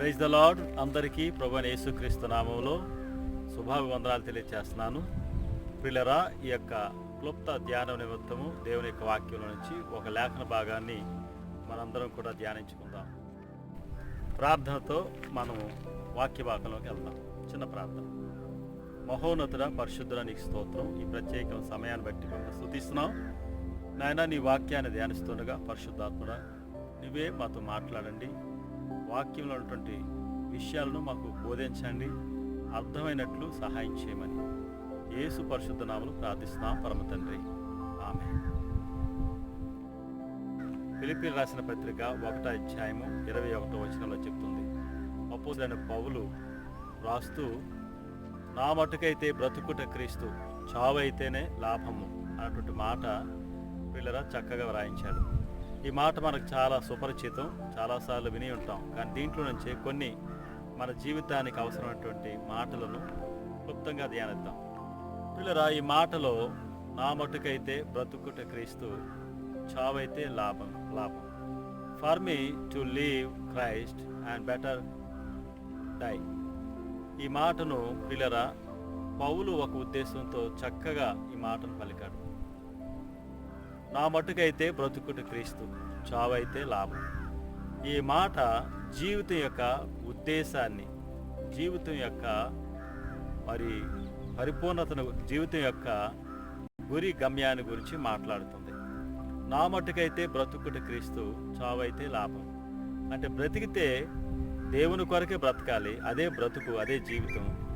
Praise the lord. అందరికీ ప్రభు యేసుక్రీస్తు నామంలో శుభాభివందనాలు తెలియజేస్తున్నాను ప్రిలరా ఈ యొక్క క్లుప్త ధ్యానం నిమిత్తము దేవుని యొక్క వాక్యంలో నుంచి ఒక లేఖన భాగాన్ని మనందరం కూడా ధ్యానించుకుందాం. ప్రార్థనతో మనము వాక్య భాగంలోకి వెళ్దాం. చిన్న ప్రార్థన. మహోన్నతుడ పరిశుద్ధుల నీకు స్తోత్రం. ఈ ప్రత్యేక సమయాన్ని బట్టి మేము స్థుతిస్తున్నాం నాయన నీ వాక్యాన్ని ధ్యానిస్తుండగా పరిశుద్ధాత్ముడ నువ్వే మాతో మాట్లాడండి. వాక్యంలో ఉన్నటువంటి విషయాలను మాకు బోధించండి. అర్థమైనట్లు సహాయం చేయమని యేసు పరిశుద్ధ నామలు ప్రార్థిస్తున్నాం. పరమ తండ్రి. ఆమె ఫిలిపిన్ రాసిన పత్రిక ఒకటో అధ్యాయము ఇరవై ఒకటో వచనంలో చెప్తుంది. అపోజైన పౌలు రాస్తూ నా మటుకైతే బ్రతుకుట క్రీస్తు చావైతేనే లాభము అన్నటువంటి మాట పిల్లరా చక్కగా వ్రాయించాడు. ఈ మాట మనకు చాలా సుపరిచితం చాలాసార్లు విని ఉంటాం. కానీ దీంట్లో నుంచే కొన్ని మన జీవితానికి అవసరమైనటువంటి మాటలను క్లుప్తంగా ధ్యానిద్దాం. పిల్లరా ఈ మాటలో నా మటుకైతే బ్రతుకుట క్రీస్తు చావైతే లాభం లాభం. For me to live Christ and better die ఈ మాటను పిల్లరా పౌలు ఒక ఉద్దేశంతో చక్కగా ఈ మాటను పలికాడు. నా మటుకైతే బ్రతుకుట క్రీస్తు చావైతే లాభం. ఈ మాట జీవితం యొక్క ఉద్దేశాన్ని జీవితం యొక్క మరి పరిపూర్ణతను జీవితం యొక్క గురి గమ్యాన్ని గురించి మాట్లాడుతుంది. నా మట్టుకైతే బ్రతుకుట క్రీస్తు చావైతే లాభం. అంటే బ్రతికితే దేవుని కొరకే బ్రతకాలి అదే బ్రతుకు అదే జీవితం.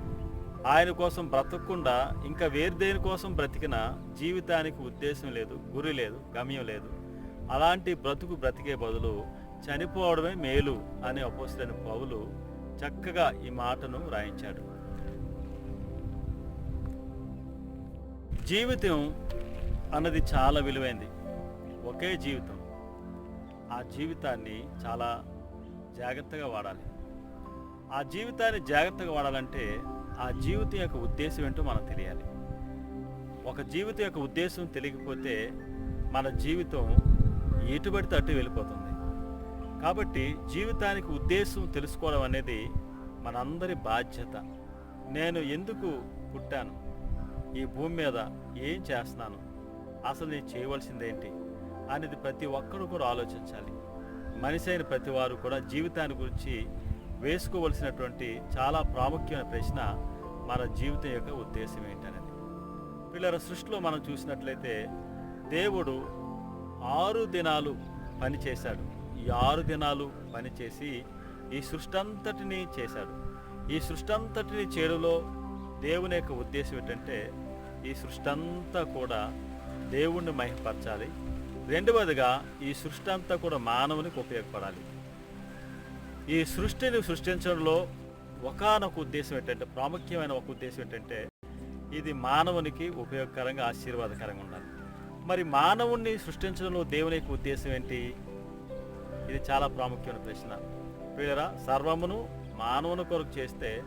ఆయన కోసం బ్రతకకుండా ఇంకా వేరు దేని కోసం బ్రతికిన జీవితానికి ఉద్దేశం లేదు గురి లేదు గమ్యం లేదు. అలాంటి బ్రతుకు బ్రతికే బదులు చనిపోవడమే మేలు అనే అపోసరైన పౌలు చక్కగా ఈ మాటను రాయించాడు. జీవితం అన్నది చాలా విలువైంది. ఒకే జీవితం. ఆ జీవితాన్ని చాలా జాగ్రత్తగా వాడాలి. ఆ జీవితాన్ని జాగ్రత్తగా వాడాలంటే ఆ జీవితం యొక్క ఉద్దేశం ఏంటో మనకు తెలియాలి. ఒక జీవితం యొక్క ఉద్దేశం తెలియకపోతే మన జీవితం ఎటుబడితే అటు వెళ్ళిపోతుంది. కాబట్టి జీవితానికి ఉద్దేశం తెలుసుకోవడం అనేది మనందరి బాధ్యత. నేను ఎందుకు పుట్టాను? ఈ భూమి మీద ఏం చేస్తున్నాను? అసలు నేను చేయవలసిందేంటి? అనేది ప్రతి ఒక్కరు కూడా ఆలోచించాలి. మనిషి అయిన ప్రతి వారు కూడా జీవితాన్ని గురించి వేసుకోవలసినటువంటి చాలా ప్రాముఖ్యమైన ప్రశ్న మన జీవితం యొక్క ఉద్దేశం ఏంటనేది. పిల్లల సృష్టిలో మనం చూసినట్లయితే దేవుడు ఆరు దినాలు పనిచేశాడు ఈ ఆరు దినాలు పనిచేసి ఈ సృష్టి అంతటినీ చేశాడు. ఈ సృష్టి అంతటిని చేరులో దేవుని యొక్క ఉద్దేశం ఏంటంటే ఈ సృష్టి అంతా కూడా దేవుణ్ణి మహిమపరచాలి రెండవదిగా ఈ సృష్టి అంతా కూడా మానవునికి ఉపయోగపడాలి. ఈ సృష్టిని సృష్టించడంలో ఒకానొక ఉద్దేశం ఏంటంటే ప్రాముఖ్యమైన ఒక ఉద్దేశం ఏంటంటే ఇది మానవునికి ఉపయోగకరంగా ఆశీర్వాదకరంగా ఉండాలి. మరి మానవుణ్ణి సృష్టించడంలో దేవుని యొక్క ఉద్దేశం ఏంటి? ఇది చాలా ప్రాముఖ్యమైన ప్రశ్న. వీళ్ళరా సర్వమును మానవుని కొరకు చేస్తే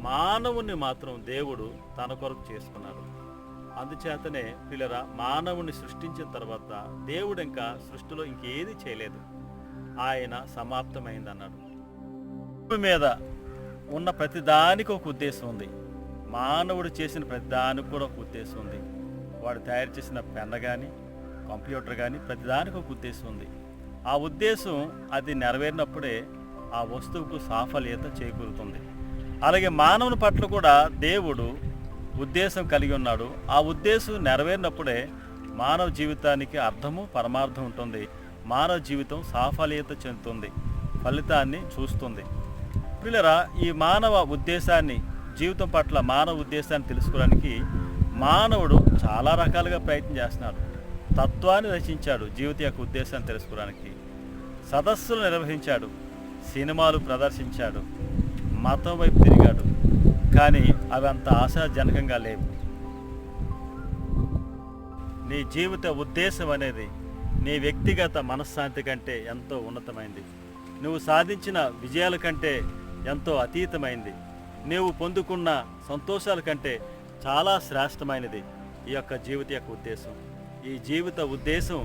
మానవుణ్ణి మాత్రం దేవుడు తన కొరకు చేసుకున్నాడు. అందుచేతనే పిల్లరా మానవుని సృష్టించిన తర్వాత దేవుడు ఇంకా సృష్టిలో ఇంకేది చేయలేదు. ఆయన సమాప్తమైందన్నాడు. భూమి మీద ఉన్న ప్రతిదానికి ఒక ఉద్దేశం ఉంది. మానవుడు చేసిన ప్రతిదానికి కూడా ఒక ఉద్దేశం ఉంది. వాడు తయారు చేసిన పెన్న కానీ కంప్యూటర్ కానీ ప్రతిదానికి ఒక ఉద్దేశం ఉంది. ఆ ఉద్దేశం అది నెరవేరినప్పుడే ఆ వస్తువుకు సాఫల్యత చేకూరుతుంది. అలాగే మానవుని పట్ల కూడా దేవుడు ఉద్దేశం కలిగి ఉన్నాడు. ఆ ఉద్దేశం నెరవేరినప్పుడే మానవ జీవితానికి అర్థము పరమార్థం ఉంటుంది. మానవ జీవితం సాఫల్యత చెందుతుంది. ఫలితాన్ని చూస్తుంది. పిల్లరా ఈ మానవ ఉద్దేశాన్ని జీవితం పట్ల మానవ ఉద్దేశాన్ని తెలుసుకోవడానికి మానవుడు చాలా రకాలుగా ప్రయత్నం చేస్తున్నాడు. తత్వాన్ని రచించాడు జీవిత యొక్క ఉద్దేశాన్ని తెలుసుకోవడానికి. సదస్సులు నిర్వహించాడు సినిమాలు ప్రదర్శించాడు మతం వైపు తిరిగాడు. కానీ అవి అంత ఆశాజనకంగా లేవు. నీ జీవిత ఉద్దేశం అనేది నీ వ్యక్తిగత మనశ్శాంతి కంటే ఎంతో ఉన్నతమైంది. నువ్వు సాధించిన విజయాల కంటే ఎంతో అతీతమైంది. నీవు పొందుకున్న సంతోషాల కంటే చాలా శ్రేష్టమైనది ఈ యొక్క జీవిత యొక్క ఉద్దేశం. ఈ జీవిత ఉద్దేశం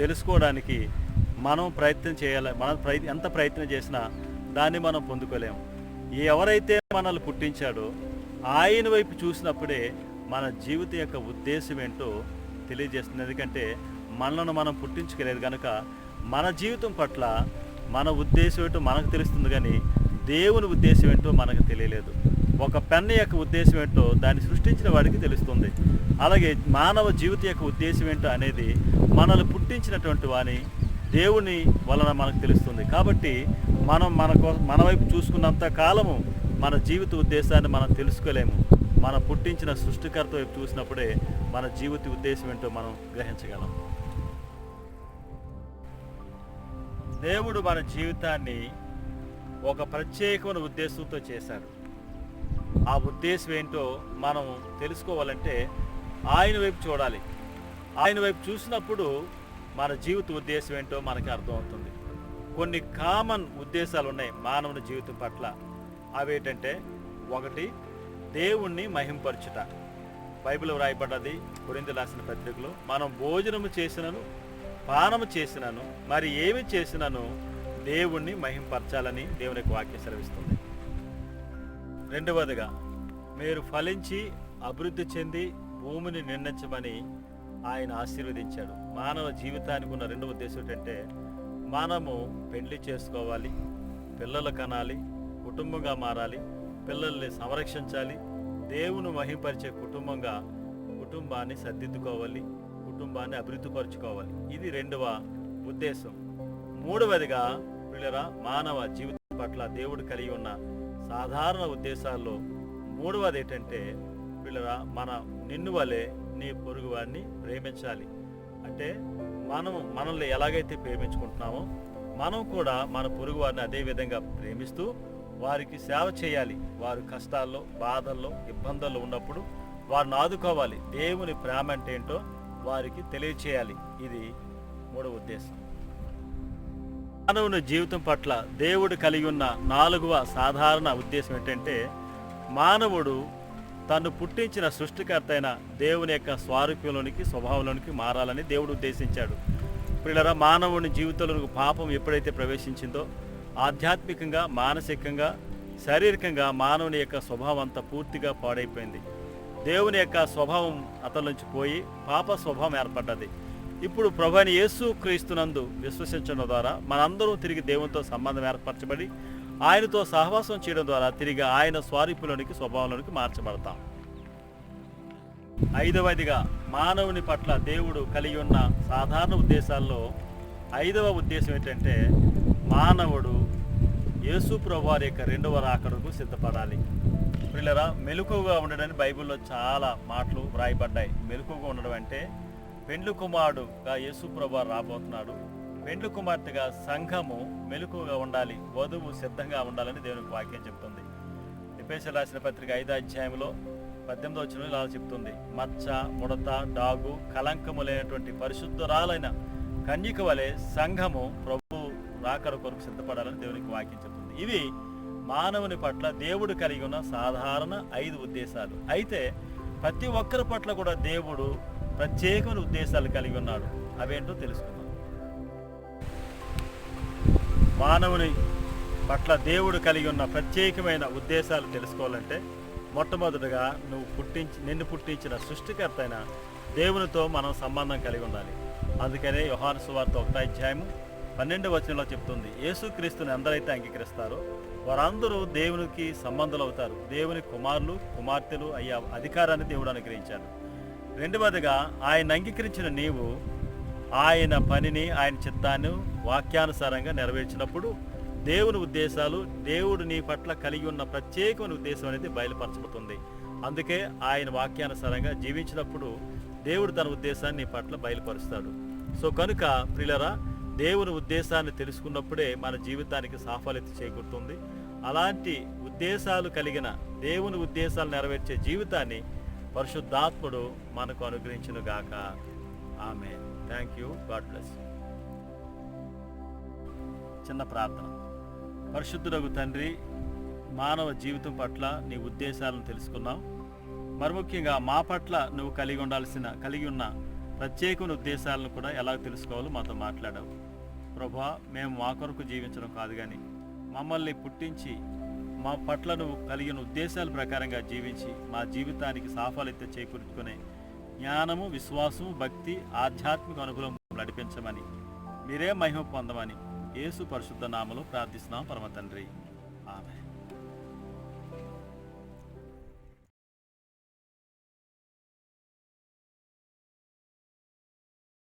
తెలుసుకోవడానికి మనం ప్రయత్నం చేయాలి మనం ప్రయ ఎంత ప్రయత్నం చేసినా దాన్ని మనం పొందుకోలేము ఎవరైతే మనల్ని పుట్టించాడో ఆయన వైపు చూసినప్పుడే మన జీవితం యొక్క ఉద్దేశం ఏంటో తెలియజేస్తుంది. ఎందుకంటే మనలను మనం పుట్టించుకోలేదు కనుక మన జీవితం పట్ల మన ఉద్దేశం ఏంటో మనకు తెలుస్తుంది కానీ దేవుని ఉద్దేశం ఏంటో మనకు తెలియలేదు. ఒక పెన్ను యొక్క ఉద్దేశం ఏంటో దాన్ని సృష్టించిన వాడికి తెలుస్తుంది. అలాగే మానవ జీవితం యొక్క ఉద్దేశం ఏంటో అనేది మనల్ని పుట్టించినటువంటి వాని దేవుని వలన మనకు తెలుస్తుంది. కాబట్టి మనం మన మన వైపు చూసుకున్నంత కాలము మన జీవిత ఉద్దేశాన్ని మనం తెలుసుకోలేము. మన పుట్టించిన సృష్టికర్త వైపు చూసినప్పుడే మన జీవిత ఉద్దేశం ఏంటో మనం గ్రహించగలం. దేవుడు మన జీవితాన్ని ఒక ప్రత్యేకమైన ఉద్దేశంతో చేశారు. ఆ ఉద్దేశం ఏంటో మనం తెలుసుకోవాలంటే ఆయన వైపు చూడాలి. ఆయన వైపు చూసినప్పుడు మన జీవిత ఉద్దేశం ఏంటో మనకి అర్థమవుతుంది కొన్ని కామన్ ఉద్దేశాలు ఉన్నాయి మానవుని జీవితం పట్ల. అవేంటంటే ఒకటి దేవుణ్ణి మహింపరచుట. బైబిల్ వ్రాయబడ్డది గురించి రాసిన పత్రికలో మనం భోజనము చేసినను పానము చేసినను మరి ఏమి చేసినను దేవుణ్ణి మహింపరచాలని దేవుని యొక్క వాక్యం సెలవిస్తుంది. రెండవదిగా మీరు ఫలించి అభివృద్ధి చెంది భూమిని నిర్ణయించమని ఆయన ఆశీర్వదించాడు. మానవ జీవితానికి ఉన్న రెండవ ఉద్దేశం ఏంటంటే మనము పెళ్ళి చేసుకోవాలి పిల్లలు కనాలి కుటుంబంగా మారాలి పిల్లల్ని సంరక్షించాలి దేవుని మహింపరిచే కుటుంబంగా కుటుంబాన్ని సర్దిద్దుకోవాలి కుటుంబాన్ని అభివృద్ధిపరచుకోవాలి ఇది రెండవ ఉద్దేశం. మూడవదిగా పిల్లరా మానవ జీవితం పట్ల దేవుడు కలిగి ఉన్న సాధారణ ఉద్దేశాల్లో మూడవది ఏంటంటే పిల్లరా మన నిన్ను వలె నీ పొరుగు వారిని ప్రేమించాలి. అంటే మనం మనల్ని ఎలాగైతే ప్రేమించుకుంటున్నామో మనం కూడా మన పొరుగు వారిని అదే విధంగా ప్రేమిస్తూ వారికి సేవ చేయాలి. వారు కష్టాల్లో బాధల్లో ఇబ్బందుల్లో ఉన్నప్పుడు వారిని ఆదుకోవాలి. దేవుని ప్రేమ అంటే ఏంటో వారికి తెలియచేయాలి. ఇది మూడవ ఉద్దేశం. మానవుని జీవితం పట్ల దేవుడు కలిగి ఉన్న నాలుగవ సాధారణ ఉద్దేశం ఏంటంటే మానవుడు తను పుట్టించిన సృష్టికర్త అయిన దేవుని యొక్క స్వారూప్యంలోనికి స్వభావంలోనికి మారాలని దేవుడు ఉద్దేశించాడు. పిల్లరా మానవుని జీవితంలో పాపం ఎప్పుడైతే ప్రవేశించిందో ఆధ్యాత్మికంగా మానసికంగా శారీరకంగా మానవుని యొక్క స్వభావం అంతా పూర్తిగా పాడైపోయింది. దేవుని యొక్క స్వభావం అతని నుంచి పోయి పాప స్వభావం ఏర్పడ్డది. ఇప్పుడు ప్రభుని యేసు క్రీస్తునందు విశ్వసించడం ద్వారా మనందరం తిరిగి దేవునితో సంబంధం ఏర్పరచబడి ఆయనతో సహవాసం చేయడం ద్వారా తిరిగి ఆయన స్వారీపులోనికి స్వభావంలోనికి మార్చబడతాం. ఐదవదిగా మానవుని పట్ల దేవుడు కలిగి ఉన్న సాధారణ ఉద్దేశాల్లో ఐదవ ఉద్దేశం ఏంటంటే మానవుడు యేసు ప్రభువారి యొక్క రెండవ రాకడకు సిద్ధపడాలి. పిల్లరా మెలకుగా ఉండడానికి బైబిల్లో చాలా మాటలు వ్రాయబడ్డాయి. మెలుకువగా ఉండడం అంటే పెండ్లు కుమారుడుగా యేసు ప్రభు రాబోతున్నాడు. పెండ్లు కుమార్తెగా సంఘము మెలకుగా ఉండాలి వధువు సిద్ధంగా ఉండాలని దేవునికి వాక్యం చెప్తుంది. ఎపేస రాసిన పత్రిక ఐదో అధ్యాయంలో పద్దెనిమిదో వచ్చిన ఇలా చెప్తుంది. మచ్చ ముడత డాగు కలంకము లేనటువంటి పరిశుద్ధురాలైన కన్యక వలె సంఘము ప్రభు రాకడ కొరకు సిద్ధపడాలని దేవునికి వాక్యం చెప్తుంది. ఇవి మానవుని పట్ల దేవుడు కలిగి ఉన్న సాధారణ ఐదు ఉద్దేశాలు. అయితే ప్రతి ఒక్కరి పట్ల కూడా దేవుడు ప్రత్యేకమైన ఉద్దేశాలు కలిగి ఉన్నాడు అవేంటో తెలుసుకున్నాం మానవుని పట్ల దేవుడు కలిగి ఉన్న ప్రత్యేకమైన ఉద్దేశాలు తెలుసుకోవాలంటే మొట్టమొదటగా నువ్వు పుట్టించి నిన్ను పుట్టించిన సృష్టికర్త అయిన దేవునితో మనం సంబంధం కలిగి ఉండాలి. అందుకనే యోహాను సువార్త ఒకటో అధ్యాయము పన్నెండు వచనంలో చెప్తుంది. యేసుక్రీస్తుని ఎందరైతే అంగీకరిస్తారో వారందరూ దేవునికి సంబంధులు అవుతారు దేవుని కుమారులు కుమార్తెలు అయ్యే అధికారాన్ని దేవుడు అనుగ్రహించారు రెండవదిగా ఆయన అంగీకరించిన నీవు ఆయన పనిని ఆయన చిత్తాన్ని వాక్యానుసారంగా నెరవేర్చినప్పుడు దేవుని ఉద్దేశాలు దేవుడు నీ పట్ల కలిగి ఉన్న ప్రత్యేకమైన ఉద్దేశం అనేది బయలుపరచబడుతుంది. అందుకే ఆయన వాక్యానుసారంగా జీవించినప్పుడు దేవుడు తన ఉద్దేశాన్ని నీ పట్ల బయలుపరుస్తాడు. సో కనుక ప్రిలరా దేవుని ఉద్దేశాన్ని తెలుసుకున్నప్పుడే మన జీవితానికి సాఫల్యత చేకూరుతుంది. అలాంటి ఉద్దేశాలు కలిగిన దేవుని ఉద్దేశాలు నెరవేర్చే జీవితాన్ని పరిశుద్ధాత్ముడు మనకు అనుగ్రహించును గాక ఆమె థ్యాంక్ యూ గాడ్ బ్లెస్ చిన్న ప్రార్థన. పరిశుద్ధుడగు తండ్రి మానవ జీవితం పట్ల నీ ఉద్దేశాలను తెలుసుకున్నావు మరి ముఖ్యంగా మా పట్ల నువ్వు కలిగి ఉండాల్సిన కలిగి ఉన్న ప్రత్యేకమైన ఉద్దేశాలను కూడా ఎలా తెలుసుకోవాలో మాతో మాట్లాడావు. ప్రభా మేము మా కొరకు జీవించడం కాదు కానీ మమ్మల్ని పుట్టించి మా పట్ల నువ్వు కలిగిన ఉద్దేశాల ప్రకారంగా జీవించి మా జీవితానికి సాఫల్యత చేకూర్చుకునే జ్ఞానము విశ్వాసము భక్తి ఆధ్యాత్మిక అనుకూలం నడిపించమని మీరే మహిమ పొందమని యేసు పరిశుద్ధ నామలో ప్రార్థిస్తున్నాం పరమ తండ్రి. ఆమె